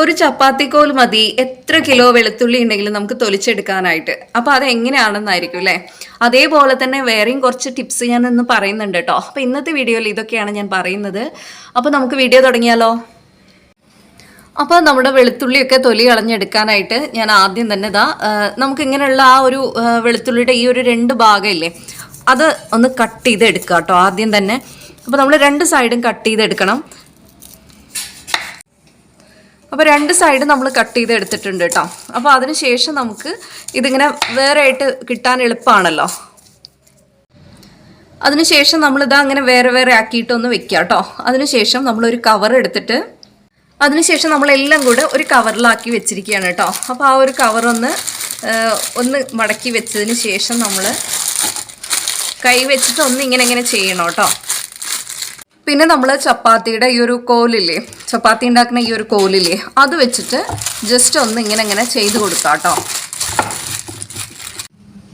ഒരു ചപ്പാത്തിക്കോൽ മതി. എത്ര കിലോ വെളുത്തുള്ളി ഉണ്ടെങ്കിലും നമുക്ക് തൊലിച്ചെടുക്കാനായിട്ട്. അപ്പോൾ അത് എങ്ങനെയാണെന്നായിരിക്കും അല്ലേ അതേപോലെ തന്നെ വേറെയും കുറച്ച് ടിപ്സ് ഞാൻ ഇന്ന് പറയുന്നുണ്ട് കേട്ടോ അപ്പോൾ ഇന്നത്തെ വീഡിയോയിൽ ഇതൊക്കെയാണ് ഞാൻ പറയുന്നത്. അപ്പോൾ നമുക്ക് വീഡിയോ തുടങ്ങിയാലോ? അപ്പോൾ നമ്മുടെ വെളുത്തുള്ളിയൊക്കെ തൊലി കളഞ്ഞെടുക്കാനായിട്ട് ഞാൻ ആദ്യം തന്നെ ഇതാ നമുക്ക് ഇങ്ങനെയുള്ള ആ ഒരു വെളുത്തുള്ളിയുടെ ഈ ഒരു രണ്ട് ഭാഗമില്ലേ അത് ഒന്ന് കട്ട് ചെയ്ത് എടുക്കുക കേട്ടോ ആദ്യം തന്നെ. അപ്പോൾ നമ്മൾ രണ്ട് സൈഡും കട്ട് ചെയ്തെടുക്കണം. അപ്പോൾ രണ്ട് സൈഡ് നമ്മൾ കട്ട് ചെയ്ത് എടുത്തിട്ടുണ്ട് കേട്ടോ അപ്പോൾ അതിനുശേഷം നമുക്ക് ഇതിങ്ങനെ വേറെ ആയിട്ട് കിട്ടാൻ എളുപ്പമാണല്ലോ അതിനുശേഷം നമ്മളിതാ അങ്ങനെ വേറെ വേറെ ആക്കിയിട്ടൊന്ന് വെക്കുക കേട്ടോ അതിനുശേഷം നമ്മളൊരു കവർ എടുത്തിട്ട് അതിനുശേഷം നമ്മളെല്ലാം കൂടെ ഒരു കവറിലാക്കി വെച്ചിരിക്കുകയാണ് കേട്ടോ അപ്പോൾ ആ ഒരു കവറൊന്ന് ഒന്ന് മടക്കി വെച്ചതിന് ശേഷം നമ്മൾ കൈ വെച്ചിട്ട് ഒന്ന് ഇങ്ങനെ ഇങ്ങനെ ചെയ്യണം കേട്ടോ പിന്നെ നമ്മൾ ചപ്പാത്തിയുടെ ഈ ഒരു കോലില്ലേ ചപ്പാത്തി ഉണ്ടാക്കുന്ന ഈ ഒരു കോലില്ലേ അത് വെച്ചിട്ട് ജസ്റ്റ് ഒന്ന് ഇങ്ങനെ ഇങ്ങനെ ചെയ്ത് കൊടുക്കാം കേട്ടോ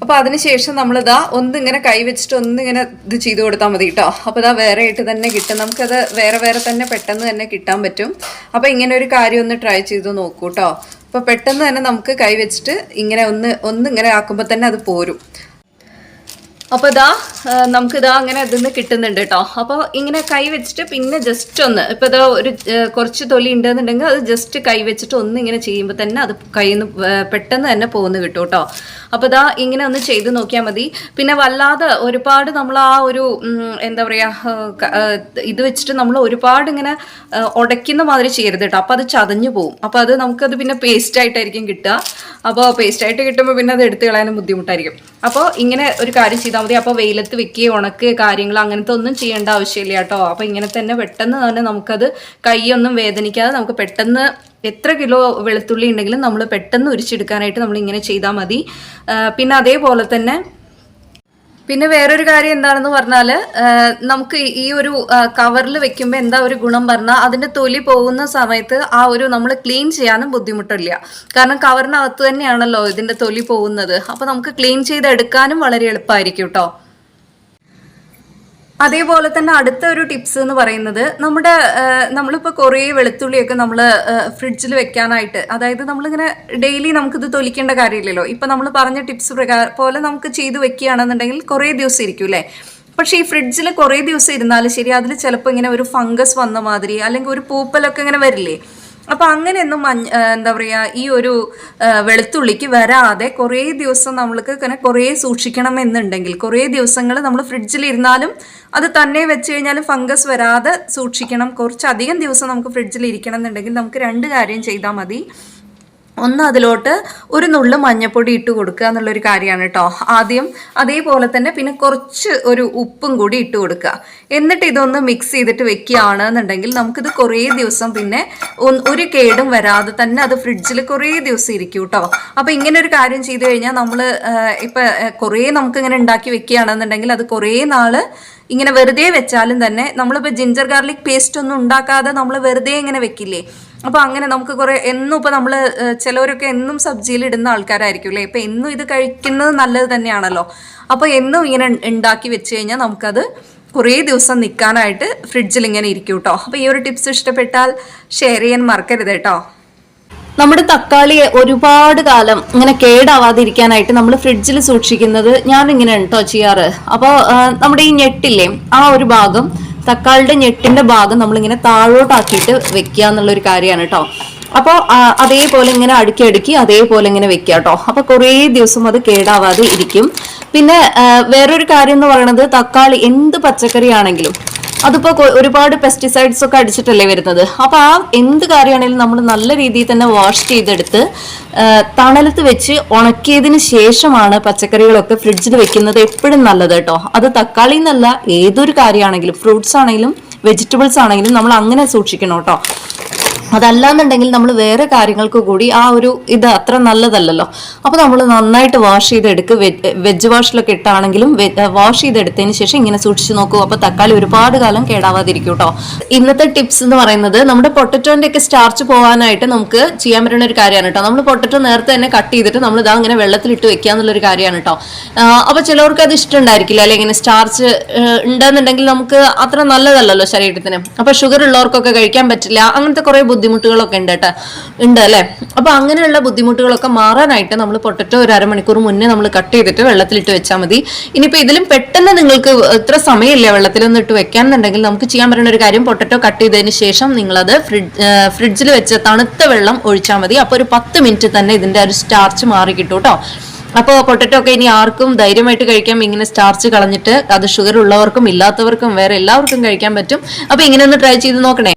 അപ്പോൾ അതിനുശേഷം നമ്മളിതാ ഒന്ന് ഇങ്ങനെ കൈ വെച്ചിട്ട് ഒന്ന് ഇങ്ങനെ ഇത് ചെയ്ത് കൊടുത്താൽ മതി കേട്ടോ അപ്പോൾ ഇതാ വേറെ ആയിട്ട് തന്നെ കിട്ടും. നമുക്കത് വേറെ വേറെ തന്നെ പെട്ടെന്ന് തന്നെ കിട്ടാൻ പറ്റും. അപ്പോൾ ഇങ്ങനെ ഒരു കാര്യം ഒന്ന് ട്രൈ ചെയ്ത് നോക്കൂ കേട്ടോ അപ്പോൾ പെട്ടെന്ന് തന്നെ നമുക്ക് കൈ വെച്ചിട്ട് ഇങ്ങനെ ഒന്ന് ഒന്നിങ്ങനെ ആക്കുമ്പോൾ തന്നെ അത് പോരും. അപ്പോൾ ഇതാ നമുക്ക് ഇതാ അങ്ങനെ അതിന്ന് കിട്ടുന്നുണ്ട് കേട്ടോ. അപ്പോൾ ഇങ്ങനെ കൈ വെച്ചിട്ട് പിന്നെ ജസ്റ്റ് ഒന്ന് ഇപ്പോൾ ഇതാ ഒരു കുറച്ച് തൊലി ഉണ്ടെന്നുണ്ടെങ്കിൽ അത് ജസ്റ്റ് കൈ വെച്ചിട്ട് ഒന്ന് ഇങ്ങനെ ചെയ്യുമ്പോൾ തന്നെ അത് നിന്ന് പെട്ടെന്ന് തന്നെ പോകുന്നു കിട്ടും കേട്ടോ. അപ്പോൾ ഇതാ ഇങ്ങനെ ഒന്ന് ചെയ്ത് നോക്കിയാൽ മതി. പിന്നെ വല്ലാതെ ഒരുപാട് നമ്മൾ ആ ഒരു എന്താ പറയുക ഇത് വെച്ചിട്ട് നമ്മൾ ഒരുപാട് ഇങ്ങനെ ഉടയ്ക്കുന്ന മാതിരി ചെയ്യരുത് കേട്ടോ. അപ്പോൾ അത് ചതഞ്ഞു പോകും അപ്പോൾ അത് നമുക്കത് പിന്നെ പേസ്റ്റ് ആയിട്ടായിരിക്കും കിട്ടുക. അപ്പോൾ പേസ്റ്റ് ആയിട്ട് കിട്ടുമ്പോൾ പിന്നെ അത് എടുത്ത് കളയാനും ബുദ്ധിമുട്ടായിരിക്കും. അപ്പോൾ ഇങ്ങനെ ഒരു കാര്യം ചെയ്താൽ മതി. അപ്പോൾ വെയിലത്ത് വെക്കുകയോ ഉണക്കുകയോ കാര്യങ്ങൾ അങ്ങനത്തെ ഒന്നും ചെയ്യേണ്ട ആവശ്യമില്ല കേട്ടോ. അപ്പോൾ ഇങ്ങനെ തന്നെ പെട്ടെന്ന് തന്നെ നമുക്കത് കൈയൊന്നും വേദനിക്കാതെ നമുക്ക് പെട്ടെന്ന് എത്ര കിലോ വെളുത്തുള്ളി ഉണ്ടെങ്കിലും നമ്മൾ പെട്ടെന്ന് ഉരിച്ചെടുക്കാനായിട്ട് നമ്മൾ ഇങ്ങനെ ചെയ്താൽ മതി പിന്നെ അതേപോലെ തന്നെ പിന്നെ വേറൊരു കാര്യം എന്താണെന്ന് പറഞ്ഞാൽ നമുക്ക് ഈ ഒരു കവറിൽ വെക്കുമ്പോൾ എന്താ ഒരു ഗുണം പറഞ്ഞാൽ അതിന്റെ തൊലി പോകുന്ന സമയത്ത് ആ ഒരു നമ്മൾ ക്ലീൻ ചെയ്യാനും ബുദ്ധിമുട്ടില്ല. കാരണം കവറിനകത്ത് തന്നെയാണല്ലോ ഇതിന്റെ തൊലി പോകുന്നത്. അപ്പോൾ നമുക്ക് ക്ലീൻ ചെയ്ത് എടുക്കാനും വളരെ എളുപ്പമായിരിക്കും കേട്ടോ അതേപോലെ തന്നെ അടുത്ത ഒരു ടിപ്സ് എന്ന് പറയുന്നത് നമ്മുടെ നമ്മളിപ്പോൾ കുറേ വെളുത്തുള്ളിയൊക്കെ നമ്മൾ ഫ്രിഡ്ജിൽ വെക്കാനായിട്ട് അതായത് നമ്മളിങ്ങനെ ഡെയിലി നമുക്കിത് തൊലിക്കേണ്ട കാര്യമില്ലല്ലോ. ഇപ്പം നമ്മൾ പറഞ്ഞ ടിപ്സ് പ്രകാരം പോലെ നമുക്ക് ചെയ്ത് വെക്കുകയാണെന്നുണ്ടെങ്കിൽ കുറേ ദിവസം ഇരിക്കും അല്ലേ? പക്ഷേ ഈ ഫ്രിഡ്ജിൽ കുറേ ദിവസം ഇരുന്നാലും ശരി അതിൽ ചിലപ്പോൾ ഇങ്ങനെ ഒരു ഫംഗസ് വന്ന മാതിരി അല്ലെങ്കിൽ ഒരു പൂപ്പലൊക്കെ ഇങ്ങനെ വരില്ലേ? അപ്പോൾ അങ്ങനെയൊന്നും മഞ്ഞ എന്താ പറയുക ഈ ഒരു വെളുത്തുള്ളിക്ക് വരാതെ കുറേ ദിവസം നമ്മൾക്ക് ഇങ്ങനെ കുറേ സൂക്ഷിക്കണം എന്നുണ്ടെങ്കിൽ കുറേ ദിവസങ്ങൾ നമ്മൾ ഫ്രിഡ്ജിൽ ഇരുന്നാലും അത് തന്നെ വെച്ച് കഴിഞ്ഞാൽ ഫംഗസ് വരാതെ സൂക്ഷിക്കണം. കുറച്ചധികം ദിവസം നമുക്ക് ഫ്രിഡ്ജിൽ ഇരിക്കണം എന്നുണ്ടെങ്കിൽ നമുക്ക് രണ്ട് കാര്യം ചെയ്താൽ മതി. ഒന്ന് അതിലോട്ട് ഒരു നുള്ളു മഞ്ഞപ്പൊടി ഇട്ട് കൊടുക്കുക എന്നുള്ളൊരു കാര്യമാണ് കേട്ടോ ആദ്യം അതേപോലെ തന്നെ പിന്നെ കുറച്ച് ഒരു ഉപ്പും കൂടി ഇട്ട് കൊടുക്കുക. എന്നിട്ട് ഇതൊന്ന് മിക്സ് ചെയ്തിട്ട് വെക്കുകയാണ് എന്നുണ്ടെങ്കിൽ നമുക്കിത് കുറേ ദിവസം പിന്നെ ഒരു കേടും വരാതെ തന്നെ അത് ഫ്രിഡ്ജിൽ കുറേ ദിവസം ഇരിക്കും കേട്ടോ അപ്പോൾ ഇങ്ങനെ ഒരു കാര്യം ചെയ്തു കഴിഞ്ഞാൽ നമ്മൾ ഇപ്പം കുറേ നമുക്കിങ്ങനെ ഉണ്ടാക്കി വെക്കുകയാണെന്നുണ്ടെങ്കിൽ അത് കുറേ നാൾ ഇങ്ങനെ വെറുതെ വെച്ചാലും തന്നെ നമ്മളിപ്പോൾ ജിഞ്ചർ ഗാർലിക് പേസ്റ്റ് ഒന്നും ഉണ്ടാക്കാതെ നമ്മൾ വെറുതെ ഇങ്ങനെ വെക്കില്ലേ? അപ്പോൾ അങ്ങനെ നമുക്ക് കുറേ എന്നും ഇപ്പോൾ നമ്മൾ ചിലവരൊക്കെ എന്നും സബ്ജിയിൽ ഇടുന്ന ആൾക്കാരായിരിക്കും അല്ലേ? ഇപ്പോൾ എന്നും ഇത് കഴിക്കുന്നത് നല്ലത് തന്നെയാണല്ലോ. അപ്പോൾ എന്നും ഇങ്ങനെ ഉണ്ടാക്കി വെച്ച് കഴിഞ്ഞാൽ നമുക്കത് കുറേ ദിവസം നിൽക്കാനായിട്ട് ഫ്രിഡ്ജിൽ ഇങ്ങനെ ഇരിക്കും കേട്ടോ അപ്പോൾ ഈ ഒരു ടിപ്സ് ഇഷ്ടപ്പെട്ടാൽ ഷെയർ ചെയ്യാൻ മറക്കരുത് കേട്ടോ നമ്മുടെ തക്കാളിയെ ഒരുപാട് കാലം ഇങ്ങനെ കേടാവാതിരിക്കാനായിട്ട് നമ്മൾ ഫ്രിഡ്ജിൽ സൂക്ഷിക്കുന്നത് ഞാൻ ഉണ്ടോ ചെയ്യാറ്. അപ്പോൾ നമ്മുടെ ഈ ഞെട്ടില്ലേ ആ ഒരു ഭാഗം തക്കാളിയുടെ ഞെട്ടിന്റെ ഭാഗം നമ്മളിങ്ങനെ താഴോട്ടാക്കിയിട്ട് വെക്കുക എന്നുള്ള ഒരു കാര്യമാണ് കേട്ടോ അപ്പോൾ അതേപോലെ ഇങ്ങനെ അടുക്കി അടുക്കി അതേപോലെ ഇങ്ങനെ വെക്കുക കേട്ടോ അപ്പോൾ കുറേ ദിവസം അത് കേടാവാതെ ഇരിക്കും. പിന്നെ വേറൊരു കാര്യം എന്ന് പറയുന്നത് തക്കാളി എന്ത് പച്ചക്കറി ആണെങ്കിലും അതിപ്പോ ഒരുപാട് പെസ്റ്റിസൈഡ്സ് ഒക്കെ അടിച്ചിട്ടല്ലേ വരുന്നത്. അപ്പൊ ആ എന്ത് കാര്യമാണെങ്കിലും നമ്മൾ നല്ല രീതിയിൽ തന്നെ വാഷ് ചെയ്തെടുത്ത് തണലത്ത് വെച്ച് ഉണക്കിയതിന് ശേഷമാണ് പച്ചക്കറികളൊക്കെ ഫ്രിഡ്ജിൽ വെക്കുന്നത് എപ്പോഴും നല്ലത് കേട്ടോ. അത് തക്കാളി എന്നല്ല ഏതൊരു കാര്യമാണെങ്കിലും ഫ്രൂട്ട്സ് ആണെങ്കിലും വെജിറ്റബിൾസ് ആണെങ്കിലും നമ്മൾ അങ്ങനെ സൂക്ഷിക്കണം കേട്ടോ. അതല്ലാന്നുണ്ടെങ്കിൽ നമ്മൾ വേറെ കാര്യങ്ങൾക്ക് കൂടി ആ ഒരു ഇത് അത്ര നല്ലതല്ലല്ലോ. അപ്പോൾ നമ്മൾ നന്നായിട്ട് വാഷ് ചെയ്തെടുക്കുക വെജ് വാഷിലൊക്കെ ഇട്ടാണെങ്കിലും വാഷ് ചെയ്തെടുത്തതിന് ശേഷം ഇങ്ങനെ സൂക്ഷിച്ച് നോക്കൂ. അപ്പോൾ തക്കാളി ഒരുപാട് കാലം കേടാവാതിരിക്കും കേട്ടോ ഇന്നത്തെ ടിപ്സ് എന്ന് പറയുന്നത് നമ്മുടെ പൊട്ടറ്റോന്റെ ഒക്കെ സ്റ്റാർച്ച് പോകാനായിട്ട് നമുക്ക് ചെയ്യാൻ പറ്റുന്ന ഒരു കാര്യമാണ് കേട്ടോ നമ്മൾ പൊട്ടറ്റോ നേരത്തെ തന്നെ കട്ട് ചെയ്തിട്ട് നമ്മൾ ഇതാ ഇങ്ങനെ വെള്ളത്തിലിട്ട് വെക്കുക എന്നുള്ളൊരു കാര്യമാണ് കേട്ടോ അപ്പോൾ ചിലവർക്ക് അത് ഇഷ്ടമുണ്ടായിരിക്കില്ല. അല്ലെങ്കിൽ ഇങ്ങനെ സ്റ്റാർച്ച് ഉണ്ടെന്നുണ്ടെങ്കിൽ നമുക്ക് അത്ര നല്ലതല്ലല്ലോ ശരീരത്തിന്. അപ്പോൾ ഷുഗർ ഉള്ളവർക്കൊക്കെ കഴിക്കാൻ പറ്റില്ല. അങ്ങനത്തെ കുറേ ബുദ്ധിമുട്ടുകളൊക്കെ ഉണ്ട് കേട്ടോ ഉണ്ട് അല്ലേ? അപ്പോൾ അങ്ങനെയുള്ള ബുദ്ധിമുട്ടുകളൊക്കെ മാറാനായിട്ട് നമ്മൾ പൊട്ടറ്റോ ഒരു അരമണിക്കൂർ മുന്നേ നമ്മൾ കട്ട് ചെയ്തിട്ട് വെള്ളത്തിലിട്ട് വെച്ചാൽ മതി. ഇനിയിപ്പോൾ ഇതിലും പെട്ടെന്ന് നിങ്ങൾക്ക് ഇത്ര സമയമില്ല വെള്ളത്തിലൊന്നും ഇട്ട് വെക്കാന്നുണ്ടെങ്കിൽ നമുക്ക് ചെയ്യാൻ പറ്റുന്ന ഒരു കാര്യം പൊട്ടറ്റോ കട്ട് ചെയ്തതിന് ശേഷം നിങ്ങളത് ഫ്രിഡ്ജ് ഫ്രിഡ്ജിൽ വെച്ച് തണുത്ത വെള്ളം ഒഴിച്ചാൽ മതി. അപ്പോൾ ഒരു പത്ത് മിനിറ്റ് തന്നെ ഇതിന്റെ ഒരു സ്റ്റാർച്ച് മാറി കിട്ടും കേട്ടോ അപ്പോൾ പൊട്ടറ്റോ ഒക്കെ ഇനി ആർക്കും ധൈര്യമായിട്ട് കഴിക്കാം. ഇങ്ങനെ സ്റ്റാർച്ച് കളഞ്ഞിട്ട് അത് ഷുഗർ ഉള്ളവർക്കും ഇല്ലാത്തവർക്കും വേറെ എല്ലാവർക്കും കഴിക്കാൻ പറ്റും. അപ്പോൾ ഇങ്ങനെ ഒന്ന് ട്രൈ ചെയ്ത് നോക്കണേ.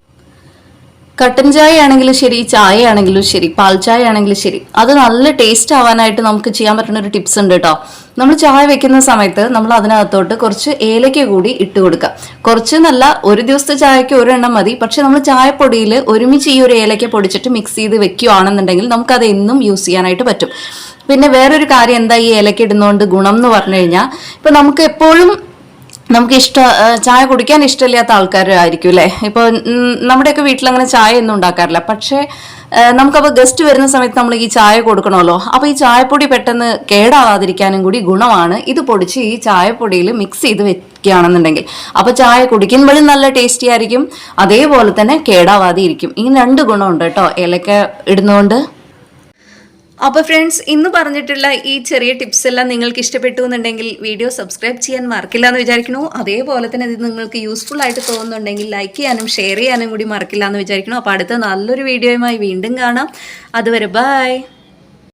കട്ടൻ ചായ ആണെങ്കിലും ശരി ചായ ആണെങ്കിലും ശരി പാൽ ചായ ആണെങ്കിലും ശരി. അത് നല്ല ടേസ്റ്റ് ആവാനായിട്ട് നമുക്ക് ചെയ്യാൻ പറ്റുന്ന ഒരു ടിപ്സ് ഉണ്ട് കേട്ടോ നമ്മൾ ചായ വെക്കുന്ന സമയത്ത് നമ്മൾ അതിനകത്തോട്ട് കുറച്ച് ഏലയ്ക്ക കൂടി ഇട്ട് കൊടുക്കുക. കുറച്ച് നല്ല ഒരു ദിവസത്തെ ചായക്ക് ഒരെണ്ണം മതി. പക്ഷെ നമ്മൾ ചായപ്പൊടിയിൽ ഒരുമിച്ച് ഈ ഒരു ഏലയ്ക്ക പൊടിച്ചിട്ട് മിക്സ് ചെയ്ത് വെക്കുകയാണെന്നുണ്ടെങ്കിൽ നമുക്കത് എന്നും യൂസ് ചെയ്യാനായിട്ട് പറ്റും. പിന്നെ വേറൊരു കാര്യം എന്താ ഈ ഏലയ്ക്ക ഇടുന്നതുകൊണ്ട് ഗുണം എന്ന് പറഞ്ഞു കഴിഞ്ഞാൽ ഇപ്പൊ നമുക്ക് എപ്പോഴും നമുക്ക് ഇഷ്ട ചായ കുടിക്കാൻ ഇഷ്ടമില്ലാത്ത ആൾക്കാരായിരിക്കും അല്ലേ? ഇപ്പോൾ നമ്മുടെയൊക്കെ വീട്ടിൽ അങ്ങനെ ചായ ഒന്നും ഉണ്ടാക്കാറില്ല. പക്ഷേ നമുക്കപ്പോൾ ഗസ്റ്റ് വരുന്ന സമയത്ത് നമ്മൾ ഈ ചായ കൊടുക്കണമല്ലോ. അപ്പോൾ ഈ ചായപ്പൊടി പെട്ടെന്ന് കേടാവാതിരിക്കാനും കൂടി ഗുണമാണ്. ഇത് പൊടിച്ച് ഈ ചായപ്പൊടിയിൽ മിക്സ് ചെയ്ത് വെക്കുകയാണെന്നുണ്ടെങ്കിൽ. അപ്പോൾ ചായ കുടിക്കുമ്പോഴും നല്ല ടേസ്റ്റി ആയിരിക്കും. അതേപോലെ തന്നെ കേടാവാതെ ഇരിക്കും ഈ രണ്ട് ഗുണമുണ്ട് കേട്ടോ. ഏലക്ക ഇടുന്നതുകൊണ്ട്. അപ്പോൾ ഫ്രണ്ട്സ് ഇന്ന് പറഞ്ഞിട്ടുള്ള ഈ ചെറിയ ടിപ്സ് എല്ലാം നിങ്ങൾക്ക് ഇഷ്ടപ്പെട്ടു എന്നുണ്ടെങ്കിൽ വീഡിയോ സബ്സ്ക്രൈബ് ചെയ്യാൻ മറക്കില്ല എന്ന് വിചാരിക്കുന്നു. അതേപോലെ തന്നെ ഇത് നിങ്ങൾക്ക് യൂസ്ഫുൾ ആയിട്ട് തോന്നുന്നുണ്ടെങ്കിൽ ലൈക്ക് ചെയ്യാനും ഷെയർ ചെയ്യാനും കൂടി മറക്കില്ല എന്ന് വിചാരിക്കുന്നു. അപ്പോൾ അടുത്ത നല്ലൊരു വീഡിയോയുമായി വീണ്ടും കാണാം. അതുവരെ ബൈ